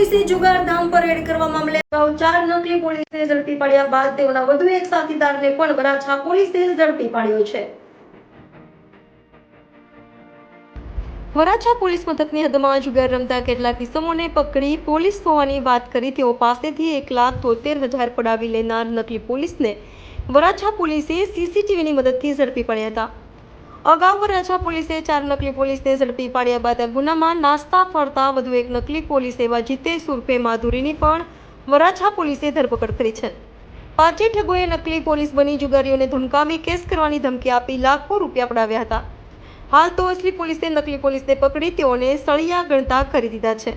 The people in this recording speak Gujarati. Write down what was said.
પોલીસે જુગારધામ પર રેડ કરવા મામલે અગાઉ ચાર નકલી પોલીસને ઝડપી પાડ્યા બાદ તેઓના વધુ એક સાથીદારને પણ વરાછા પોલીસે ઝડપી પાડ્યો છે. વરાછા પોલીસ મથકની હદમાં જુગાર રમતા કેટલાક કિસ્મોને પકડી પોલીસ હોવાની વાત કરી તેઓ પાસેથી એક લાખ તોતેર હજાર પડાવી લેનાર નકલી પોલીસને વરાછા પોલીસે સીસીટીવીની મદદથી ઝડપી પડ્યા હતા. અગાઉ વરાછા પોલીસે ચાર નકલી પોલીસને ઝડપી પાડ્યા બાદ ગુનામાં નાસ્તા ફરતા વધુ એક નકલી પોલીસ એવા જીતેશ ઉર્ફે માધુરીની પણ વરાછા પોલીસે ધરપકડ કરી છે. પાંચે ઠગોએ નકલી પોલીસ બની જુગારીઓને ધમકાવી કેસ કરવાની ધમકી આપી લાખો રૂપિયા પડાવ્યા હતા. હાલ તો અસલી પોલીસે નકલી પોલીસને પકડી તેઓને સળિયા ગણતા કરી દીધા છે.